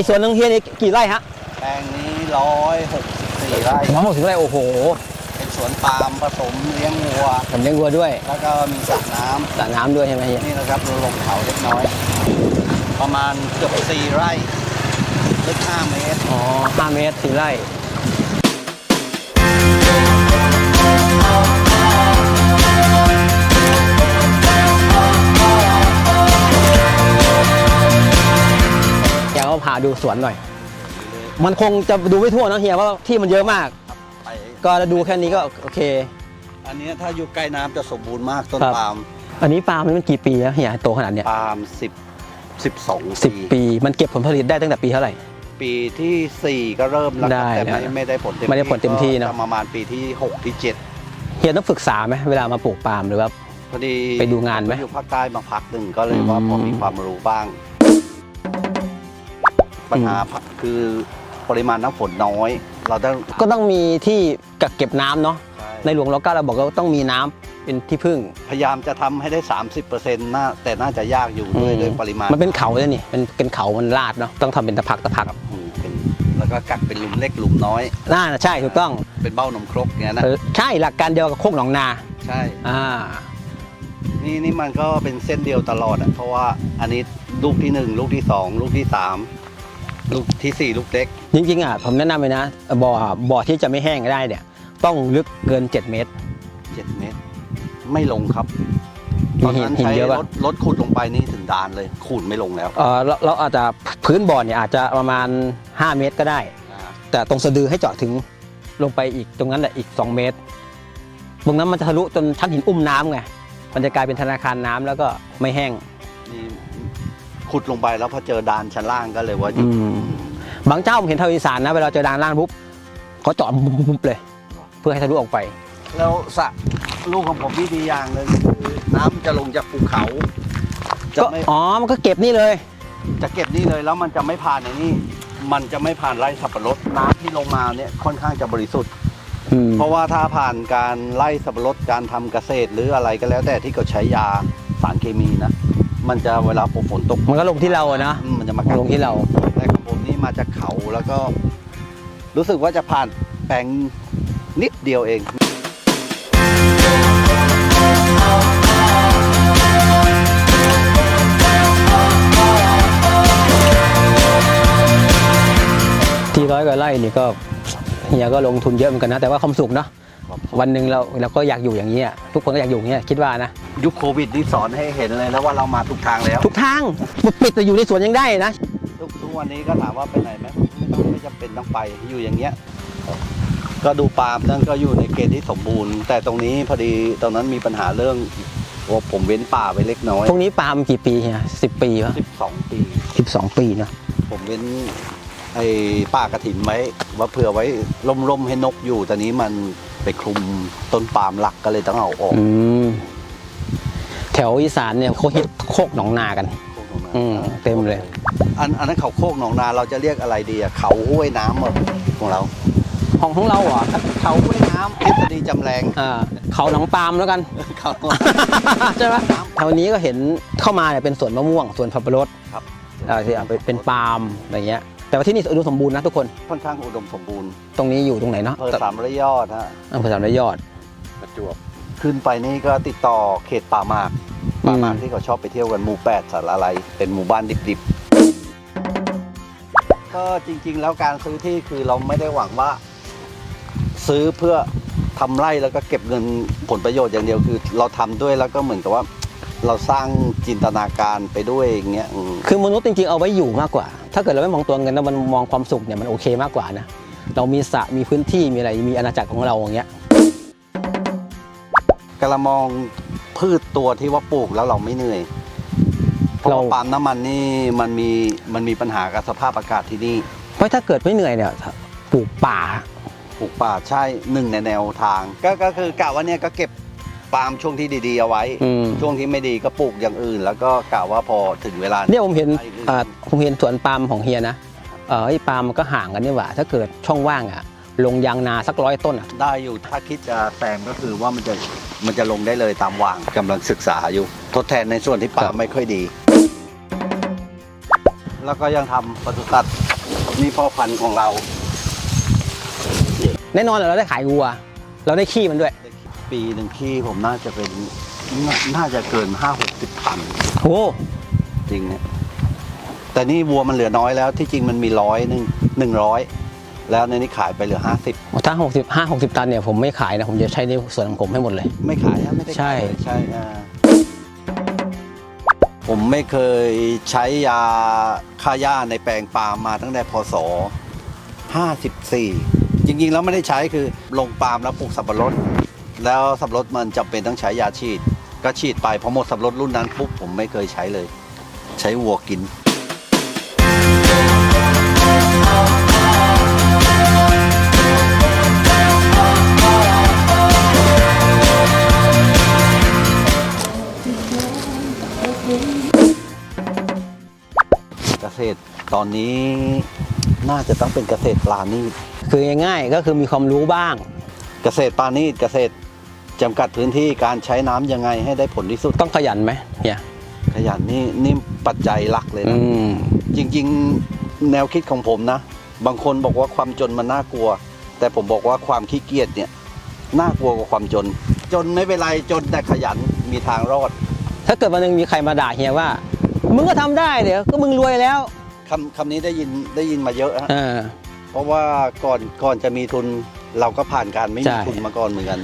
ไอ้สวนนึงเฮียนี่กี่ไร่ฮะแปลงนี้ร้อยหกสิบสี่ไร่ น้องบอกถึงไร่โอ้โหเป็นสวนปาล์มผสมเลี้ยงวัว ผมเลี้ยงวัวด้วยแล้วก็มีสระน้ำสระน้ำด้วยใช่ไหมเฮียนี่นะครับดูลงเขาเล็กน้อย ประมาณเกือบสี่ไร่ลึกห้าเมตร อ๋อห้าเมตรสี่ไร่ ดูสวนหน่อย มันคงจะดูไม่ทั่วเนอะเฮียเพราะที่มันเยอะมาก ไปก็ดูแค่นี้ก็โอเค อันนี้ถ้าอยู่ใกล้น้ำจะสมบูรณ์มากต้นครับ ปาล์มอันนี้ปาล์มนี่มันกี่ปีแล้วเฮียโตขนาดเนี้ยปาล์มสิบสิบสองสิบปีปีมันเก็บผลผลิตได้ตั้งแต่ปีเท่าไหร่ ปีที่สี่ก็เริ่มแล้วครับได้แต่ไม่นะไม่ได้ผลเต็มไม่ได้ผลเต็มที่เนอะ ก็ประมาณปีที่หกที่เจ็ดเฮียต้องฝึกษาไหมเวลามาปลูกปาล์มหรือว่า พอดีไปดูงานไหมอยู่ภาคใต้มาพักหนึ่งก็เลยว่าอืม พอมีความรู้บ้าง ปัญหาคือปริมาณน้ำฝนน้อย เราต้องก็ต้องมีที่กักเก็บน้ำเนาะในหลวงรัชกาลเราบอกว่าต้องมีน้ำเป็นที่พึ่ง พยายามจะทำให้ได้ 30%น่าแต่น่าจะยากอยู่ด้วยอืม ด้วยปริมาณมันเป็นเขาเลยนี่เป็นเป็นเขามันลาดเนาะต้องทำเป็นตะพักตะพักอืมเป็นแล้วก็กักเป็นหลุมเล็กหลุมน้อย น่าใช่ถูกต้องเป็นเบ้านมครกเงี้ยนะเออใช่หลักการเดียวกับโคกหนองนาใช่ อ่า นี่นี่มันก็เป็นเส้นเดียวตลอดอะเพราะว่าอันนี้ลูกที่หนึ่งลูกที่สองลูกที่สาม ลูกที่สี่ลูกเล็ก จริงๆอะผมแนะนำเลยนะบ่อบ่อที่จะไม่แห้งได้เนี่ย ต้องลึกเกิน 7 เมตรเจ็ดเมตร ไม่ลงครับมีตอนหินนั้นหินใช้เยอะรป่ะถรถขุดลงไปนี่ถึงดานเลยขูดไม่ลงแล้วเออเราเราอาจจะพื้นบ่อเนี่ยอาจจะประมาณ 5 เมตรก็ได้ แต่ตรงสะดือให้เจาะถึงลงไปอีกตรงนั้นแหละอีก 2 เมตร ตรงนั้นมันจะทะลุจนชั้นหินอุ้มน้ำไงมันจะกลายเป็นธนาคารน้ำแล้วก็ไม่แห้งนี่ ขุดลงไปแล้วพอเจอดานชั้นล่างก็เลยว่าอืมบางเจ้าผมเห็นทางอีสานนะเวลาเจอดานล่างปุ๊บเขาเจาะปุ๊บเลย เพื่อให้ทะลุออกไป แล้วสระลูกของผมที่ดีอย่างหนึ่งคือน้ำจะลงจากภูเขาจะก็ไม่อ๋อมันก็เก็บนี่เลย จะเก็บนี่เลยแล้วมันจะไม่ผ่านในนี่มันจะไม่ผ่านไร่สับปะรดน้ำที่ลงมาเนี่ยค่อนข้างจะบริสุทธิ์ อืมเพราะว่าถ้าผ่านการไล่สับปะรดการทำเกษตรหรืออะไรก็แล้วแต่ที่เขาใช้ยาสารเคมีนะ มันจะเวลาฝนตกมันก็ลงที่เราอะนะอืมมันจะมามันลงที่เรา แต่ของผมนี่มาจากเขาแล้วก็ รู้สึกว่าจะผ่านแปลงนิดเดียวเอง ที่ร้อยกว่าไร่นี่ก็เฮียก็ลงทุนเยอะเหมือนกันนะ แต่ว่าความสุขเนาะ วันหนึ่งเราเราก็อยากอยู่อย่างนี้อะทุกคนก็อยากอยู่อย่างนี้ยคิดว่านะ ยุคโควิดนี่สอนให้เห็นเลยแล้วว่าเรามาถูกทางแล้วทุกทางปิดแต่อยู่ในสวนยังได้นะ ทุกทุกวันนี้ก็ถามว่าไปไหนไหมไม่ต้องไม่จำเป็นต้องไปอยู่อย่างเงี้ย ก็ดูปาล์มนั่นก็อยู่ในเกณฑ์ที่สมบูรณ์ แต่ตรงนี้พอดีตอนนั้นมีปัญหาเรื่องว่าผมเว้นป่าไปเล็กน้อยพวกนี้ปาล์มกี่ปีเฮียสิบปีปะ12 ปี สิบสองปีเนอะผมเว้นไอ้ป่ากระถินไว้ว่าเผื่อไว้ล่มๆให้นกอยู่ตอนนี้มัน ไปคลุมต้นปาล์มหลักก็เลยต้องเอาออกอืมแถวอีสานเนี่ยเขาฮิตโคกหนองนากัน อืมเต็มเลย อันอันนั้นเขาโคกหนองนาเราจะเรียกอะไรดีอะเขาห้วยน้ำอะของเราของของเราเหรอเขาห้วยน้ำทฤษฎีจำแรงอ่าเขาหนองปาล์มแล้วกัน เขาใช่ไหมแถวนี้ก็เห็นเข้ามาเนี่ยเป็นสวนมะม่วงสวนสับปะรดครับอ่าที่อะเป็นเป็นปาล์มอะไรเงี้ย แต่ว่าที่นี่อุดมสมบูรณ์นะทุกคนค่อนข้างอุดมสมบูรณ์ตรงนี้อยู่ตรงไหนเนาะอำเภอสามระยอดฮะอำเภอสามร้อยยอดประจวบขึ้นไปนี่ก็ติดต่อเขตป่าหมากป่าหมากอืมที่เขาชอบไปเที่ยวกันหมู่แปดสารอะไรเป็นหมู่บ้านดิบๆ ก็จริงๆ แล้วการซื้อที่คือเราไม่ได้หวังว่า ซื้อเพื่อทำไร่แล้วก็เก็บเงินผลประโยชน์อย่างเดียวคือ เราทำด้วยแล้วก็เหมือนกับว่า เราสร้างจินตนาการไปด้วยอย่างเงี้ยอืมคือมนุษย์จริงๆเอาไว้อยู่มากกว่า ถ้าเกิดเราไม่มองตัวเงินแล้วมันมองความสุขเนี่ยมันโอเคมากกว่านะ เรามีสระมีพื้นที่มีอะไรมีอาณาจักรของเราอย่างเงี้ย กระมองพืชตัวที่ว่าปลูกแล้วเราไม่เหนื่อยเพราะเราว่าปาล์มน้ำมันนี่มันมีมันมีปัญหากับสภาพอากาศที่นี่เพราะถ้าเกิดไม่เหนื่อยเนี่ยปลูกป่า ปลูกป่าใช่หนึ่งในแนวทาง ก็ก็คือกะว่าเนี่ยก็เก็บ ปาล์มช่วงที่ดีๆเอาไว้ อืม ช่วงที่ไม่ดีก็ปลูกอย่างอื่น แล้วก็กะว่าพอถึงเวลาเนี่ยผมเห็นไอื่อ่าผมเห็นสวนปาล์มของเฮียนะเออไอ้ปาล์มมันก็ห่างกันนี่หว่า ถ้าเกิดช่องว่างอะลงยางนาสักร้อยต้นอะได้อยู่ถ้าคิดจะแซมก็คือว่ามันจะมันจะลงได้เลยตามวางกำลังศึกษาอยู่ ทดแทนในส่วนที่ปาล์มไม่ค่อยดี แล้วก็ยังทำปศุสัตว์นี่พ่อพันธุ์ของเราแน่นอนเราได้ขายวัว เราได้ขี้มันด้วย ปีหนึ่งที่ผมน่าจะเป็นนาน่าจะเกินห้าหกสิบตันโอ้จริงเนี่ยแต่นี่วัวมันเหลือน้อยแล้วที่จริงมันมีร้อยหนึ่งหนึ่งร้อยแล้วในนี้ขายไปเหลือห้าสิบถ้าหกสิบห้าหกสิบตันเนี่ยผมไม่ขายนะ ผมจะใช้ในส่วนของผมให้หมดเลย ไม่ขายนะไม่ได้ใช่ ขายใช่อ่าผมไม่เคยใช้ยาฆ่าหญ้าในแปลงปาล์มมาตั้งแต่พศห้าสิบสี่จริงๆ แล้วไม่ได้ใช้คือลงปาล์มแล้วปลูกสับปะรด แล้วสับปะรดมันจำเป็นต้องใช้ยาฉีด ก็ฉีดไปพอหมดสับปะรดรุ่นนั้นปุ๊บผมไม่เคยใช้เลย ใช้วัวกิน เกษตรตอนนี้น่าจะต้องเป็นเกษตรปลาณีตคือง่ายๆก็คือมีความรู้บ้าง เกษตรปลาณีตเกษตร จำกัดพื้นที่การใช้น้ำยังไงให้ได้ผลที่สุด ต้องขยันไหมเนี่ยขยันนี่นี่ปัจจัยหลักเลยอืนะมจริงๆแนวคิดของผมนะ บางคนบอกว่าความจนมันน่ากลัว แต่ผมบอกว่าความขี้เกียจเนี่ยน่ากลัวกว่าความจน จนไม่เป็นไรจนแต่ขยันมีทางรอดถ้าเกิดวันหนึงมีใครมาด่าเฮียว่า มึงก็ทำได้เดี๋ยวก็มึงรวยแล้วคำคำนี้ได้ยินได้ยินมาเยอะฮะ เออ เพราะว่าก่อนก่อนจะมีทุนเราก็ผ่านการไม่ใช่ มีทุนมาก่อนเหมือนกัน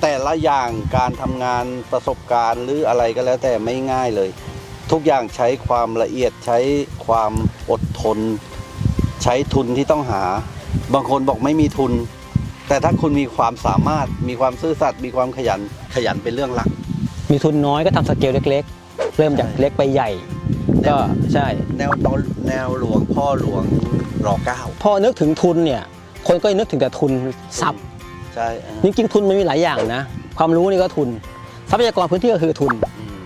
แต่ละอย่างการทำงานประสบการณ์หรืออะไรก็แล้วแต่ไม่ง่ายเลย ทุกอย่างใช้ความละเอียดใช้ความอดทน ใช้ทุนที่ต้องหา บางคนบอกไม่มีทุน แต่ถ้าคุณมีความสามารถมีความซื่อสัตย์มีความขยันขยันเป็นเรื่องหลัก มีทุนน้อยก็ทำสเกลเล็ก ๆ เริ่มจากเล็กไปใหญ่ ก็ใช่ แนวตอนแนวหลวงพ่อหลวงรอเก้า พอนึกถึงทุนเนี่ย คนก็นึกถึงแต่ทุนทรัพย์ ใช่อ่าจริงๆทุนมันมีหลายอย่างนะ ความรู้นี่ก็ทุน ทรัพยากรพื้นที่ก็คือทุน อืม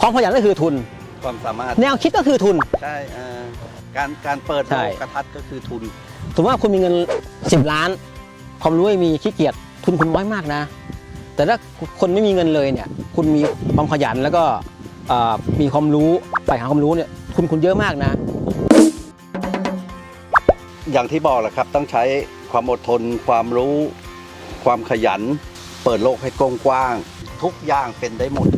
ความขยันก็คือทุน ความสามารถ แนวคิดก็คือทุน ใช่อ่าการการเปิดใช่ โลกทัศน์ก็คือทุน สมมติว่าคุณมีเงิน 10 ล้าน ความรู้ไม่มีขี้เกียจทุนคุณน้อยมากนะ แต่ถ้าคนไม่มีเงินเลยเนี่ย คุณมีความขยันแล้วก็เอ่อมีความรู้ไปหาความรู้เนี่ยทุนคุณเยอะมากนะ อย่างที่บอกแหละครับ ต้องใช้ความอดทนความรู้ ความขยัน เปิดโลกให้กว้าง ทุกอย่างเป็นได้หมด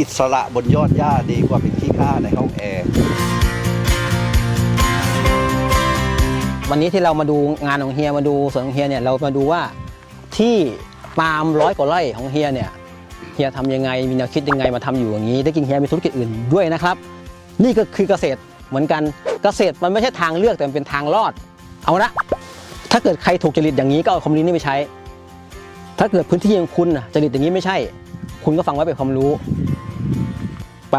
อิสระบนยอดหญ้าดีกว่าเป็นขี้ข้าในห้องแอร์วันนี้ที่เรามาดูงานของเฮียมาดูสวนของเฮียเนี่ยเรามาดูว่าที่ปาล์มร้อยกว่าไร่ของเฮียเนี่ยเฮียทำยังไงมีแนวคิดยังไงมาทำอยู่อย่างนี้ได้กินเฮียมีธุรกิจอื่นด้วยนะครับ นี่ก็คือเกษตรเหมือนกันเกษตรมันไม่ใช่ทางเลือกแต่มันเป็นทางรอด เอาละถ้าเกิดใครถูกจริตอย่างนี้ก็เอาคอมนี้นี่ไปใช้ ถ้าเกิดพื้นที่ของคุณนะจริตอย่างนี้ไม่ใช่ คุณก็ฟังไว้เป็นความรู้ ไป